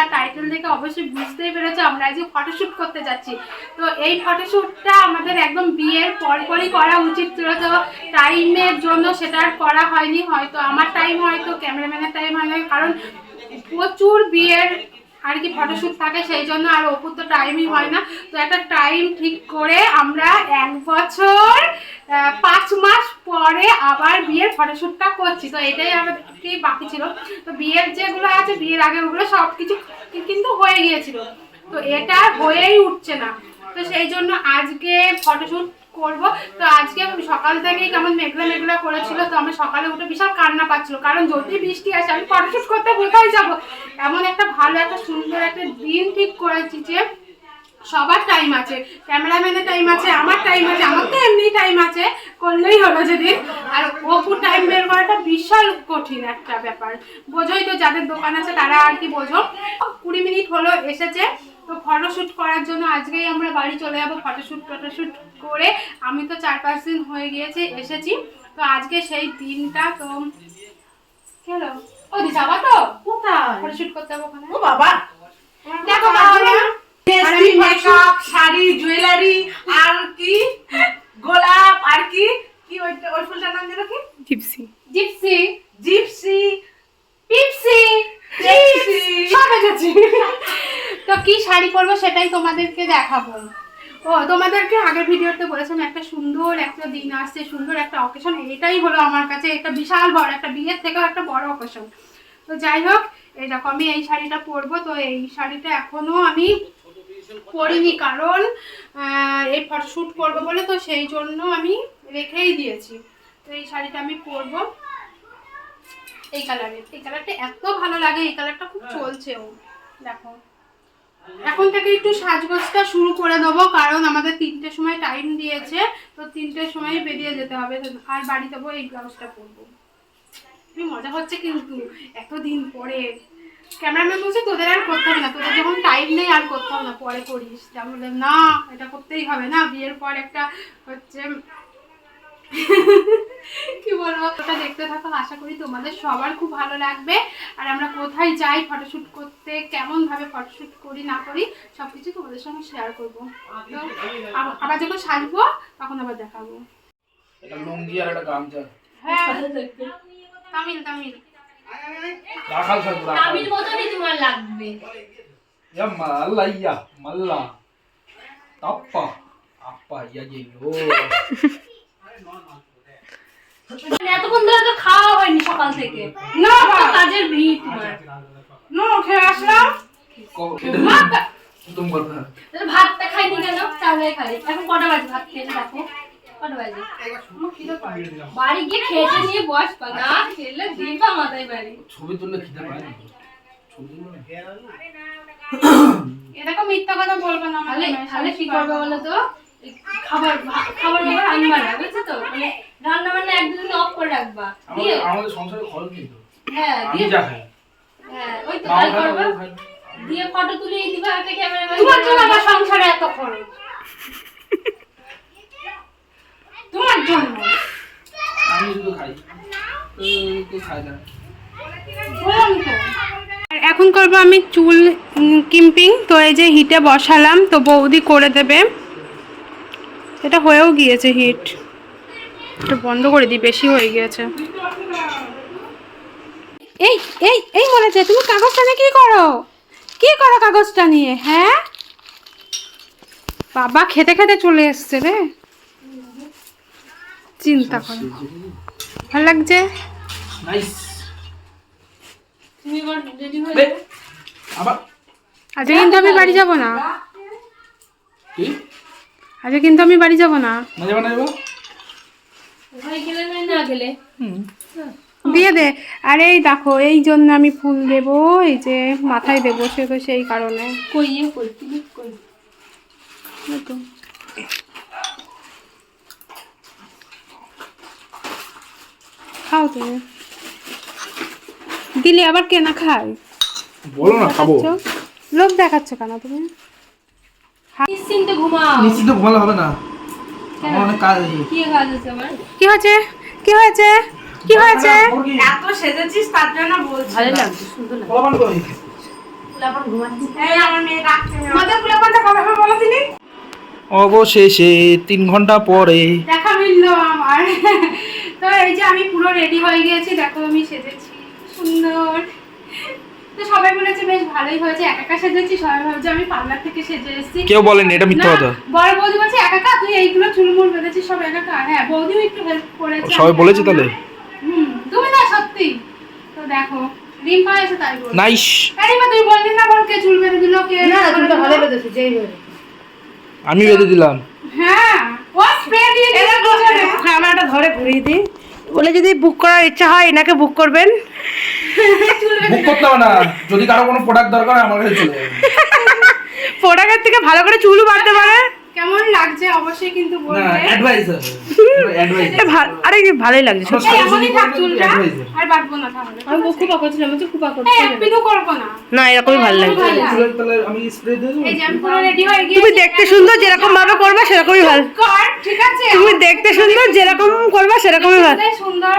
আর title দেখে অবশ্যই বুঝতেই পেরেছ, আমরা আজকে ফটোশ্যুট করতে যাচ্ছি। তো এই ফটোশ্যুটটা আমাদের একদম বিয়ের পরপরই করা উচিত ছিল, তো টাইমের জন্য সেটা আর করা হয়নি, হয়তো আমার টাইম হয়তো ক্যামেরাম্যানের টাইম হয় কারণ প্রচুর বিয়ের আর কি ফটোশুট থাকে সেই জন্য আর অপুর তো টাইমই হয় না। তো একটা টাইম ঠিক করে আমরা এক বছর পাঁচ মাস পরে আবার বিয়ের ফটোশুটটা করছি। তো এটাই আমাদের কি বাকি ছিল। তো বিয়ের যেগুলো আছে, বিয়ের আগে ওগুলো সব কিছু কিন্তু হয়ে গিয়েছিল। তো এটা হয়েই উঠছে না। তো সেই জন্য আজকে ফটোশুট করব। তো আজকে সকাল থেকেই কেমন মেঘলা মেঘলা করেছিল, তো আমি সকালে উঠে বিশাল কান্না পাচ্ছিল। কারণ যদি বৃষ্টি আসে, আমি ফটোশুট করতে কোথায় যাব? এমন একটা ভালো, একটা সুন্দর, একটা দিন ঠিক করেছি যে সবার টাইম আছে। ক্যামেরাম্যানের টাইম আছে, আমার টাইম আছে, আমার তো এমনি টাইম আছে, করলেই হলো যেদিন। আর অপুর টাইম বের করাটা বিশাল কঠিন একটা ব্যাপার। বোঝোই তো যাদের দোকান আছে, তারা আর কি বোঝো। কুড়ি মিনিট হলো এসেছে, তো ফটোশ্যুট করার জন্য আজকেই আমরা বাড়ি চলে যাব ফটোশ্যুট ফটোশ্যুট করে আমি তো চার পাঁচ দিন হয়ে গিয়েছে এসেছি। তো আজকে সেই দিনটা তো হ্যালো ও দি যাবা তো? কোথায়? ফটোশ্যুট করতে হবে ওখানে। ও বাবা। দেখো মেকআপ শাড়ি জুয়েলারি আর কি? গোলাপ আর কি? কি ওইটা ওই ফুলটার নাম যেন কি? জিপসি জিপসি জিপসি পিপসি টিপসি। সব এসেছি। তো কি শাড়ি পরবো সেটাই তোমাদেরকে দেখাবো। ও তোমাদেরকে আগের ভিডিওতে বলেছিলাম একটা সুন্দর একটা দিন আসছে সুন্দর একটা অকেশন এটাই হলো আমার কাছে একটা বিশাল বড় একটা বিয়ের থেকেও একটা বড় অকেশন তো যাই হোক এই দেখো আমি এই শাড়িটা পরবো তো এই শাড়িটা এখনও আমি পরিনি কারণ এই ফটোশ্যুট করব বলে তো সেই জন্য আমি রেখেই দিয়েছি। তো এই শাড়িটা আমি পরবো। এই কালারের এই কালারটা এত ভালো লাগে এই কালারটা খুব চলছেও দেখো। এখন থেকে একটু সাজগোজটা শুরু করে দেবো, কারণ আমাদের তিনটের সময় টাইম দিয়েছে, তো তিনটের সময় বেরিয়ে যেতে হবে। আর বাড়ি যাব, এই ব্লাউজটা পরবো। মজা হচ্ছে কিন্তু, এতদিন পরে। ক্যামেরাম্যান বলছে, তোদের আর করতে হবে না, তোদের যখন টাইম নেই, আর করতে হবে না, পরে করিস। যা বললাম, না, এটা করতেই হবে না। বিয়ের পর একটা হচ্ছে কি বলব? ওটা দেখতে থাকো আশা করি তোমাদের সবার খুব ভালো লাগবে। আর আমরা কোথায় যাই ফটোশ্যুট করতে কেমন ভাবে ফটোশ্যুট করি না করি সবকিছু তোমাদের সঙ্গে শেয়ার করব। তো আবার যখন সাজবো তখন আবার দেখাবো। লুঙ্গি আর একটা গামছা। হ্যাঁ। তামিল তামিল। রাখাল সাথে তামিল মতনই তোমার লাগবে। ইয়া মাল্লা ইয়া মাল্লা। তাপ্পা আপ্পা ইয়া গেলো এতক্ষণ ধরে তো খাওয়া হয়নি সকাল থেকে। না কাজের ভিড় তোমার। না খেয়ে আসলাম। তুম কথা তাহলে ভাতটা খাইনি কেন? চাউলে খাই। এখন কটা বাজে? ভাত খেয়ে দেখো। কটা বাজে? বাড়ি গিয়ে খেতে নিয়ে বস না খেলে দিবা মাথায় বাড়ি। ছবি তুললে খিদে পায় না? ছবি তুললে এরকম মিথ্যা কথা বলব না তাহলে তাহলে কি করবে বলো তো? খাবার খাবার দাবার আনবা না বুঝছ তো? মানে রান্না বান্না এক দুদিন অফ করে রাখবা। দিয়ে আমাদের আমাদের সংসারে খরচ নেই হ্যাঁ দিয়ে যা খাই। হ্যাঁ ওই তো তাই করবা। বউ খায়। না। দিয়ে ফটো তুলে দিবা একটা ক্যামেরা তোমার জন্য আমার সংসারে এত খরচ। তোমার জন্য। আমি শুধু খাই। তো কেউ না। বললাম তো। আর এখন করব আমি চুল কিম্পিং। তো এই যে হিটে বসালাম তো বৌদি করে দেবে। এটা হয়েও গিয়েছে হিট। এটা বন্ধ করে দিই বেশি হয়ে গিয়েছে। এই এই এই বলেছে তুমি কাগজটা নিয়ে কি করো? কি করো কাগজটা নিয়ে হ্যাঁ? বাবা খেতে খেতে চলে এসছে রে। চিন্তা করো। ভালো লাগছে? আজকে কিন্তু আমি বাড়ি যাব না। আজকে কিন্তু আমি বাড়ি যাব না। গেলে না গেলে? হুম। দিয়ে দে। আরে এই দেখো এই জন্য আমি ফুল দেব এই যে মাথায় দেব সে তো সেই কারণে। কই খাও তুমি দিলে আবার কেনা খাই? বলো না খাব। লোক দেখাচ্ছ কেন তুমি? নিশ্চিন্তে ঘুমাও। নিশ্চিত ঘুমালে হবে না। আমার অনেক কাজ আছে। কি কাজ আছে আমার? কি হয়েছে? কি হয়েছে? কি হয়েছে? এত সেজেছিস তার জন্য বলছি। ভালো লাগছে সুন্দর লাগছে। কই? অবশেষে তিন ঘণ্টা পরে। দেখা মিললো আমার। তো এই যে আমি পুরো রেডি হয়ে গিয়েছি দেখো আমি সেজেছি। সুন্দর। তো সবাই বলেছে বেশ ভালোই হয়েছে। একা একা সেজেছি সবাই ভাবছে আমি পার্লার থেকে সেজে এসেছি। কেউ বলেনি, এটা মিথ্যা কথা। বড় বৌদি বলছে একা একা তুই এইগুলো চুলমুল বেঁধেছিস সব একা একা হ্যাঁ বৌদিও একটু হেল্প করেছে। সবাই বলেছে তাহলে? হুম তুমি না সত্যি। তো দেখো রিম্পা এসে তাই বল নাইস। রিম্পা তুই বললি না বল কে চুল বেঁধে দিল কে না তুমি তো ভালো বেঁধেছো যেই বেঁধে। আমি বেঁধে দিলাম। হ্যাঁ ও স্প্রে দিয়ে দিয়েছে ক্যামেরাটা ধরে ঘুরিয়ে দিই। বলে যদি বুক করার ইচ্ছা হয় এনাকে বুক করবেন। বুক করতে হবে না। যদি কারও কোনো প্রোডাক্ট দরকার হয় আমার কাছে চলে যাবে। প্রোডাক্টের থেকে ভালো করে চুলও বাঁধতে পারে। কেমন লাগছে? অবশ্যই কিন্তু বলবে। অ্যাডভাইজার অ্যাডভাইজার আরে ভালোই লাগছে। সত্যি। এমনই থাক চুলটা। আর বাঁধবো না তাহলে আমি এই এক পিনও না। না এরকমই ভালো লাগছে। চুলের তাহলে আমি স্প্রে দিয়ে এই যে পুরো রেডি হয়ে গিয়েছি। তুমি দেখতে সুন্দর যেরকম ভাবে করবে সেরকমই ভালো। কর ঠিক আছে? তুমি দেখতে সুন্দর যেরকম করবে সেরকমই ভালো। সুন্দর।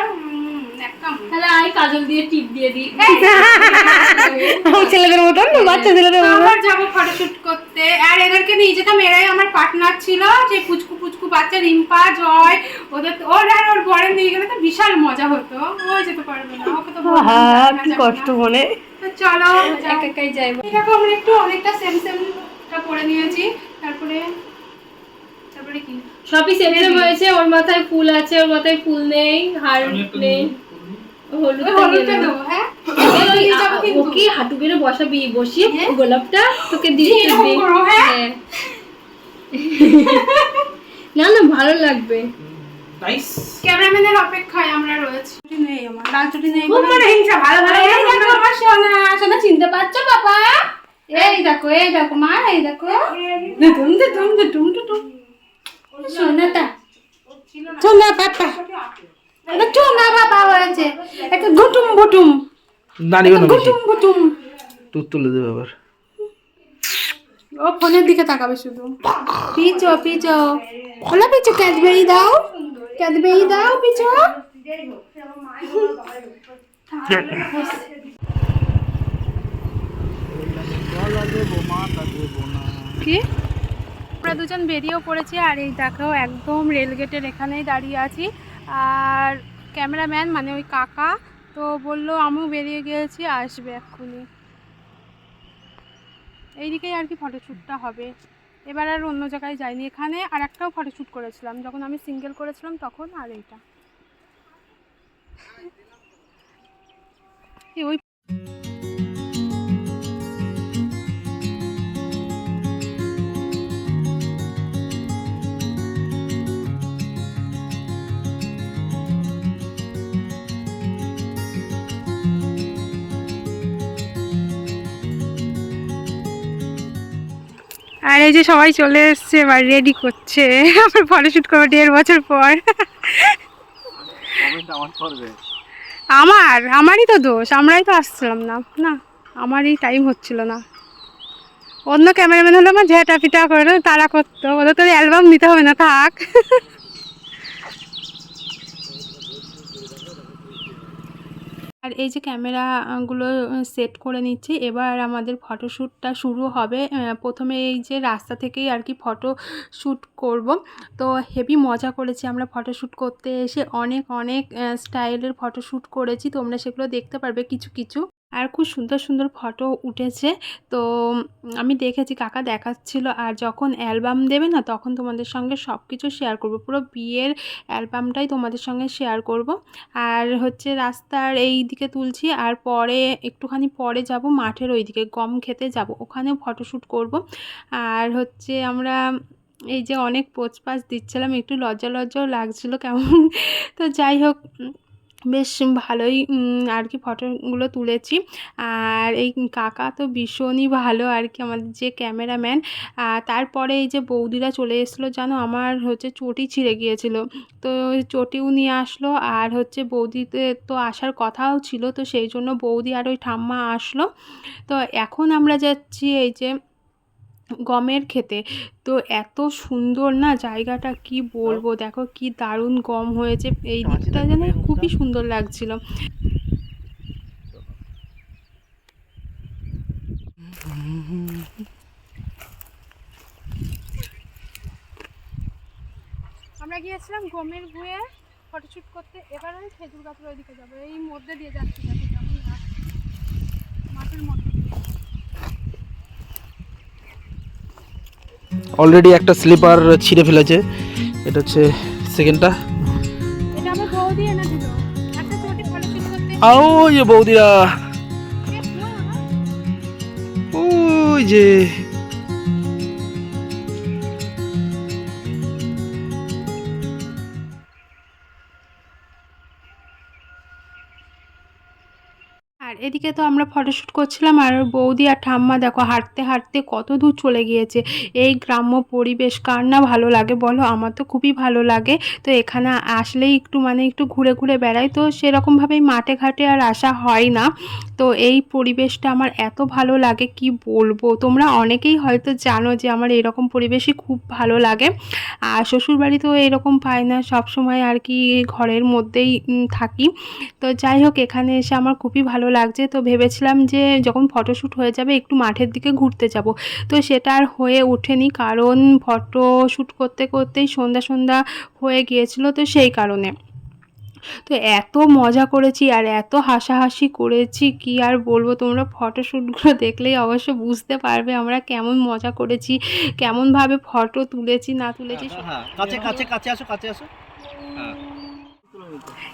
তাহলে আই কাজল দিয়ে টিপ দিয়ে দিই। ছেলেদের মতন বাচ্চা ছেলেদের আবার যাব ফটোশুট করতে। আর এদেরকে নিয়ে যেতাম এরাই আমার পার্টনার ছিল যে পুচকু পুচকু বাচ্চা রিম্পা জয় ওদের ওর আর ওর বরের নিয়ে গেলে তো বিশাল মজা হতো। ও যেতে পারবে না ওকে তো কি কষ্ট মনে চলো এক একাই যাই এটাকে আমরা একটু অনেকটা সেম সেমটা করে নিয়েছি। তারপরে তারপরে কি? সবই সেম সেম হয়েছে ওর মাথায় ফুল আছে ওর মাথায় ফুল নেই হার নেই। ওকে হাঁটু গেড়ে বসাবি বসিয়ে হ্যাঁ? গোলাপটা তোকে দিয়ে এরকম দিবি। করব, হ্যাঁ? হ্যাঁ। না না ভালো লাগবে। ক্যামেরাম্যানের অপেক্ষায় আমরা রয়েছি। নেই আমার লাল নেই খুব মানে হিংসা ভালো ভালো আমার সোনা। সোনা চিনতে পারছ বাবা? এই দেখো এই দেখো মা এই দেখো। দুম দুম দুম দুম সোনাটা। সোনা বাবা এটা সোনা বাবা হয়েছে। একটা গুটুম বুটুম। দাঁড়িয়ে না গুটুম বুটুম। দুধ তুলে দেবে আবার। ও ফোনের দিকে তাকাবে শুধু। পিচো পিচো। ওলা পিচো ক্যাডবেরি দাও। ক্যাডবেরি দাও পিচো। কি? আমরা দুজন বেরিয়েও পড়েছি আর এই দেখো একদম রেলগেটের এখানেই দাঁড়িয়ে আছি। আর ক্যামেরাম্যান মানে ওই কাকা, তো বলল আমিও বেরিয়ে গিয়েছি আসবে এক্ষুনি। এইদিকেই আর কি ফটোশ্যুটটা হবে। এবার আর অন্য জায়গায় যাইনি এখানে, আর একটাও ফটোশ্যুট করেছিলাম। যখন আমি সিঙ্গেল করেছিলাম তখন আর এইটা। ওই এই যে সবাই চলে এসছে এবার রেডি করছে। আমার ফটোশ্যুট করব দেড় বছর পর। আমার আমারই তো দোষ আমরাই তো আসছিলাম না। না আমারই টাইম হচ্ছিল না। অন্য ক্যামেরাম্যান হলে আমার ঝেঁটা পিটা করে তারা করতো। ওদের তো অ্যালবাম নিতে হবে না থাক। আর এই যে ক্যামেরাগুলো সেট করে নিচ্ছি। এবার আমাদের ফটোশ্যুটটা শুরু হবে। প্রথমে এই যে রাস্তা থেকেই আর কি ফটো শ্যুট করব। তো হেভি মজা করেছি আমরা ফটোশ্যুট করতে এসে। অনেক অনেক স্টাইলের ফটোশ্যুট করেছি। তোমরা সেগুলো দেখতে পারবে কিছু কিছু। আর খুব সুন্দর সুন্দর ফটো উঠেছে। তো আমি দেখেছি, কাকা দেখাচ্ছিল আর যখন অ্যালবাম দেবে না, তখন তোমাদের সঙ্গে সব কিছু শেয়ার করব। পুরো বিয়ের অ্যালবামটাই তোমাদের সঙ্গে শেয়ার করব। আর হচ্ছে রাস্তার এই দিকে তুলছি আর পরে, একটুখানি পরে যাব মাঠের ওই দিকে, গম খেতে যাব। ওখানেও ফটোশ্যুট করব। আর হচ্ছে আমরা এই যে অনেক পোচ পাচ দিচ্ছিলাম, একটু লজ্জা লজ্জাও লাগছিল কেমন। তো যাই হোক বেশ ভালোই আর কি ফটোগুলো তুলেছি। আর এই কাকা তো ভীষণই ভালো আর কি আমাদের যে ক্যামেরাম্যান। তারপরে এই যে বৌদিরা চলে এসেছিল, জানো, আমার হচ্ছে চটি ছিঁড়ে গিয়েছিল। তো চটিও নিয়ে আসলো আর হচ্ছে বৌদিতে তো আসার কথাও ছিল, তো সেই জন্য বৌদি আর ওই ঠাম্মা আসলো। তো এখন আমরা যাচ্ছি এই যে গমের খেতে তো এত সুন্দর না জায়গাটা কি বলব? দেখো কি দারুণ গম হয়েছে। এই দিকটা যেন খুবই সুন্দর লাগছিল। আমরা গিয়েছিলাম গমের ভুয়ে ফটোশ্যুট করতে। এবার আমি খেজুর গাছের ওইদিকে যাব। এই মধ্যে দিয়ে যাচ্ছি মাঠের মধ্যে দিয়ে। অলরেডি একটা স্লিপার ছিঁড়ে ফেলেছে। এটা হচ্ছে সেকেন্ডটা আও যে বৌদিরা? ওই যে। তো আমরা ফটোশ্যুট করছিলাম আর বৌদি আর ঠাম্মা দেখো হাঁটতে হাঁটতে কত দূর চলে গিয়েছে। এই গ্রাম্য পরিবেশ কার না ভালো লাগে বলো? আমার তো খুবই ভালো লাগে। তো এখানে আসলেই একটু মানে একটু ঘুরে ঘুরে বেড়াই। তো সেরকমভাবেই মাঠে ঘাটে আর আসা হয় না। তো এই পরিবেশটা আমার এত ভালো লাগে, কি বলব? তোমরা অনেকেই হয়তো জানো যে আমার এরকম পরিবেশই খুব ভালো লাগে। আর শ্বশুরবাড়িতেও এরকম পাই না সব সময় আর কি ঘরের মধ্যেই থাকি। তো যাই হোক, এখানে এসে আমার খুবই ভালো লাগছে। তো ভেবেছিলাম যে যখন ফটোশ্যুট হয়ে যাবে একটু মাঠের দিকে ঘুরতে যাব। তো সেটা আর হয়ে ওঠেনি কারণ ফটোশ্যুট করতে করতেই সন্ধ্যা সন্ধ্যা হয়ে গিয়েছিল তো সেই কারণে। তো এত মজা করেছি আর এত হাসাহাসি করেছি কি আর বলব তোমরা ফটোশ্যুটগুলো দেখলেই অবশ্য বুঝতে পারবে আমরা কেমন মজা করেছি কেমনভাবে ফটো তুলেছি না তুলেছি হ্যাঁ কাছে কাছে কাছে আসো কাছে আসো।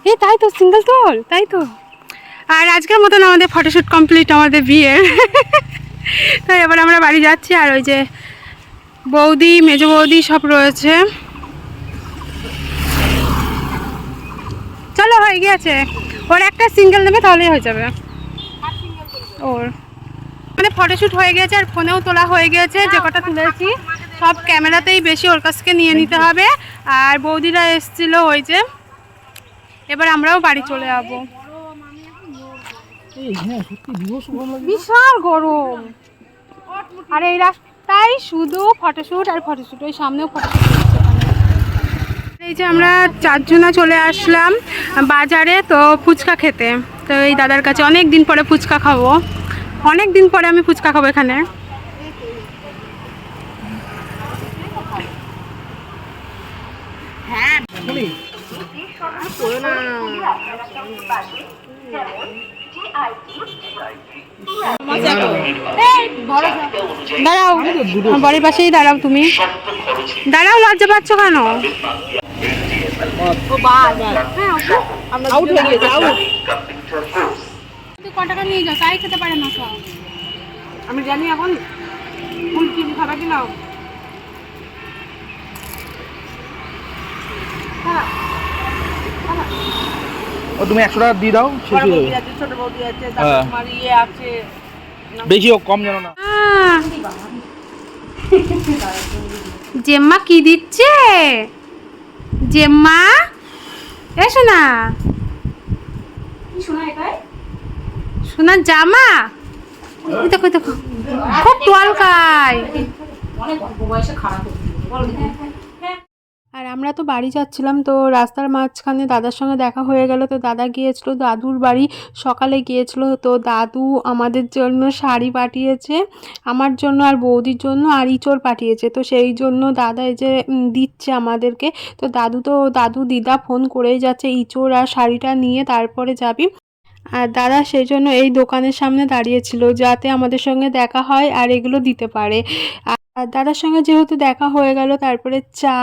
এই তাই তো সিঙ্গেল তোল তাই তো। আর আজকের মতন আমাদের ফটোশ্যুট কমপ্লিট আমাদের বিয়ের। তো এবার আমরা বাড়ি যাচ্ছি আর ওই যে বৌদি, মেজো বৌদি সব রয়েছে। চলো হয়ে গিয়েছে। ওর একটা সিঙ্গেল নেবে তাহলেই হয়ে যাবে। ওর। মানে ফটোশ্যুট হয়ে গেছে আর ফোনেও তোলা হয়ে গেছে যে কটা তুলেছি, সব ক্যামেরাতেই বেশি ওর কাছ থেকে নিয়ে নিতে হবে। আর বৌদিরা এসছিল ওই যে, এবার আমরাও বাড়ি চলে যাব। বিশাল গরম। আর এই রাস্তায় শুধু ফটোশ্যুট আর ফটোশ্যুট ওই সামনেও ফটোশ্যুট এই যে আমরা চারজনা চলে আসলাম বাজারে তো ফুচকা খেতে। তো এই দাদার কাছে অনেক দিন পরে ফুচকা খাব। অনেক দিন পরে আমি ফুচকা খাব এখানে। দাঁড়াও বাড়ির পাশেই দাঁড়াও তুমি। দাঁড়াও লজ্জা পাচ্ছ কেন? আউট হয়ে গেছে আউট ক টাকা নিয়ে যাও? তাই খেতে পারে না আমি জানি এখন ফুল চিনি খাবে কি ও তুমি একশো টাকা দিয়ে দাও শেষ বড় হয়ে যাবে ছোট বৌদি আছে হ্যাঁ। তারপর তোমার ইয়ে আছে বেশি হোক কম যেন না। জেম্মা কি দিচ্ছে? জেম্মা? এসো না সোনার জামা? দেখো দেখো। খুব টলকায় আর আমরা তো বাড়ি যাচ্ছিলাম, তো রাস্তার মাঝখানে দাদার সঙ্গে দেখা হয়ে গেল, তো দাদা গিয়েছিল, দাদুর বাড়ি সকালে গিয়েছিল, তো দাদু আমাদের জন্য শাড়ি পাঠিয়েছে, আমার জন্য আর বৌদির জন্য আর ইঁচড় পাঠিয়েছে, তো সেই জন্য দাদা এই যে দিচ্ছে আমাদেরকে, তো দাদু তো, দাদু দিদা ফোন করেই যাচ্ছে, ইঁচড় আর শাড়িটা নিয়ে তারপরে যাবি। আর দাদা সেই জন্য এই দোকানের সামনে দাঁড়িয়েছিল যাতে আমাদের সঙ্গে দেখা হয় আর এগুলো দিতে পারে। আর দাদার সঙ্গে যেহেতু দেখা হয়ে গেল, তারপরে চা,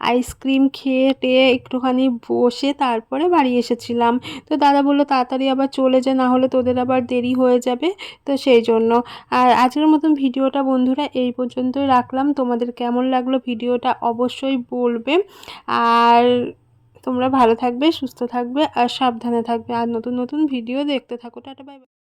আইসক্রিম খেয়ে টেয়ে একটুখানি বসে তারপরে বাড়ি এসেছিলাম। তো দাদা বলল, তাড়াতাড়ি আবার চলে যা, না হলে তোদের আবার দেরি হয়ে যাবে। তো সেই জন্য। আর আজকের মতন ভিডিওটা বন্ধুরা এই পর্যন্তই রাখলাম। তোমাদের কেমন লাগল ভিডিওটা অবশ্যই বলবে। আর তোমরা ভালো থাকবে, সুস্থ থাকবে, আর সাবধানে থাকবে। আর নতুন নতুন ভিডিও দেখতে থাকো। Tata bye.